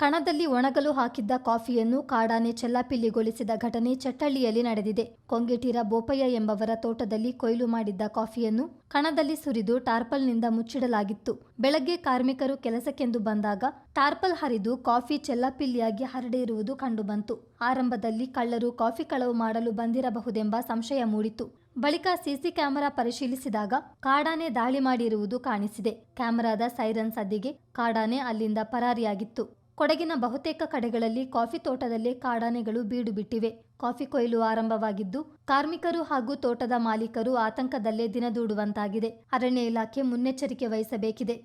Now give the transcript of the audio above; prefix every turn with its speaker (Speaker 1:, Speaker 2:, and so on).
Speaker 1: ಕಣದಲ್ಲಿ ಒಣಗಲು ಹಾಕಿದ್ದ ಕಾಫಿಯನ್ನು ಕಾಡಾನೆ ಚೆಲ್ಲಾಪಿಲ್ಲಿಗೊಳಿಸಿದ ಘಟನೆ ಚಟ್ಟಳ್ಳಿಯಲ್ಲಿ ನಡೆದಿದೆ. ಕೊಂಗೆಟೀರ ಬೋಪಯ್ಯ ಎಂಬವರ ತೋಟದಲ್ಲಿ ಕೊಯ್ಲು ಮಾಡಿದ್ದ ಕಾಫಿಯನ್ನು ಕಣದಲ್ಲಿ ಸುರಿದು ಟಾರ್ಪಲ್ನಿಂದ ಮುಚ್ಚಿಡಲಾಗಿತ್ತು. ಬೆಳಗ್ಗೆ ಕಾರ್ಮಿಕರು ಕೆಲಸಕ್ಕೆಂದು ಬಂದಾಗ ಟಾರ್ಪಲ್ ಹರಿದು ಕಾಫಿ ಚೆಲ್ಲಾಪಿಲ್ಲಿಯಾಗಿ ಹರಡಿರುವುದು ಕಂಡುಬಂತು. ಆರಂಭದಲ್ಲಿ ಕಳ್ಳರು ಕಾಫಿ ಕಳವು ಮಾಡಲು ಬಂದಿರಬಹುದೆಂಬ ಸಂಶಯ ಮೂಡಿತು. ಬಳಿಕ ಸಿಸಿ ಕ್ಯಾಮೆರಾ ಪರಿಶೀಲಿಸಿದಾಗ ಕಾಡಾನೆ ದಾಳಿ ಮಾಡಿರುವುದು ಕಾಣಿಸಿದೆ. ಕ್ಯಾಮೆರಾದ ಸೈರನ್ ಸದ್ದಿಗೆ ಕಾಡಾನೆ ಅಲ್ಲಿಂದ ಪರಾರಿಯಾಗಿತ್ತು. ಕೊಡಗಿನ ಬಹುತೇಕ ಕಡೆಗಳಲ್ಲಿ ಕಾಫಿ ತೋಟದಲ್ಲೇ ಕಾಡಾನೆಗಳು ಬೀಡು ಬಿಟ್ಟಿವೆ ಕಾಫಿ ಕೊಯ್ಲು ಆರಂಭವಾಗಿದ್ದು, ಕಾರ್ಮಿಕರು ಹಾಗೂ ತೋಟದ ಮಾಲೀಕರು ಆತಂಕದಲ್ಲೇ ದಿನದೂಡುವಂತಾಗಿದೆ. ಅರಣ್ಯ ಇಲಾಖೆ ಮುನ್ನೆಚ್ಚರಿಕೆ ವಹಿಸಬೇಕಿದೆ.